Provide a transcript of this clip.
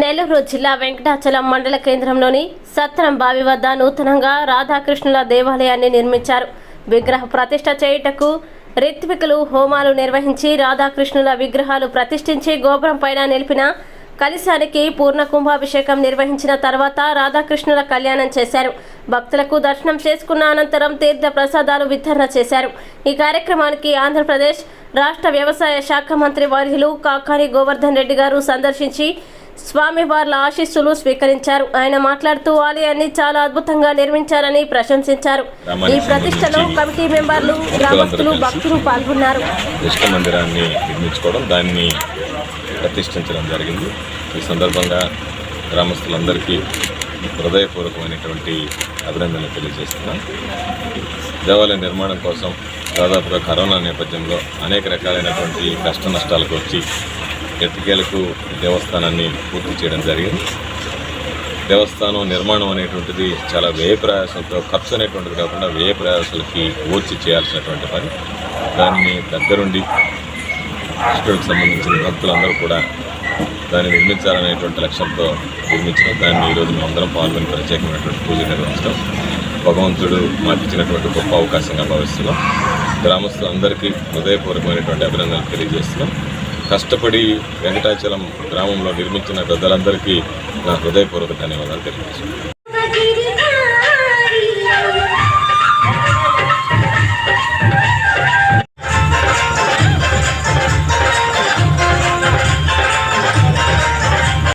నెల్లూరు జిల్లా వెంకటాచలం మండల కేంద్రంలోని సత్రం బావి వద్ద నూతనంగా రాధాకృష్ణుల దేవాలయాన్ని నిర్మించారు. విగ్రహ ప్రతిష్ట చేయుటకు రిత్వికులు హోమాలు నిర్వహించి రాధాకృష్ణుల విగ్రహాలు ప్రతిష్ఠించి గోపురం పైన నిలిపిన కలిశానికి పూర్ణ కుంభాభిషేకం నిర్వహించిన తర్వాత రాధాకృష్ణుల కళ్యాణం చేశారు. భక్తులకు దర్శనం చేసుకున్న అనంతరం తీర్థ ప్రసాదాలు వితరణ చేశారు. ఈ కార్యక్రమానికి ఆంధ్రప్రదేశ్ రాష్ట్ర వ్యవసాయ శాఖ మంత్రి వర్యులు కాకాని గోవర్ధన్ రెడ్డి గారు సందర్శించి స్వామివార్ల ఆశీస్సులు స్వీకరించారు. ఆయన మాట్లాడుతూ ఆలయాన్ని చాలా అద్భుతంగా నిర్మించారని ప్రశంసించారు. ఈ ప్రతిష్టలో కమిటీ మెంబర్లు గ్రామస్తులు భక్తులు పాల్గొన్నారు. కృష్ణ మందిరాన్ని నిర్మించుకోవడం దాన్ని ప్రతిష్ఠించడం జరిగింది. ఈ సందర్భంగా గ్రామస్తులందరికీ హృదయపూర్వకమైనటువంటి అభినందనలు తెలియజేస్తున్నాం. దేవాలయ నిర్మాణం కోసం దాదాపుగా కరోనా నేపథ్యంలో అనేక రకాలైనటువంటి కష్ట నష్టాలకు వచ్చి ఎట్టుకేలకు దేవస్థానాన్ని పూర్తి చేయడం జరిగింది. దేవస్థానం నిర్మాణం అనేటువంటిది చాలా వ్యయ ప్రయాసంతో ఖర్చు అనేటువంటిది కాకుండా వ్యయ ప్రయాసాలకి ఓర్చి చేయాల్సినటువంటి పని. దాన్ని దగ్గరుండి కృష్ణుడికి సంబంధించిన భక్తులందరూ కూడా దాన్ని నిర్మించాలనేటువంటి లక్ష్యంతో నిర్మించిన దాన్ని ఈరోజు మేమందరం అందరం పాల్గొని ప్రత్యేకమైనటువంటి పూజ నిర్వహించడం భగవంతుడు మాకు ఇచ్చినటువంటి గొప్ప అవకాశంగా భావిస్తున్నాం. గ్రామస్తులందరికీ హృదయపూర్వకమైనటువంటి అభినందనలు తెలియజేస్తున్నాం. కష్టపడి వెంకటాచలం గ్రామంలో నిర్మించిన పెద్దలందరికీ నా హృదయపూర్వక ధన్యవాదాలు తెలియజేస్తున్నాను.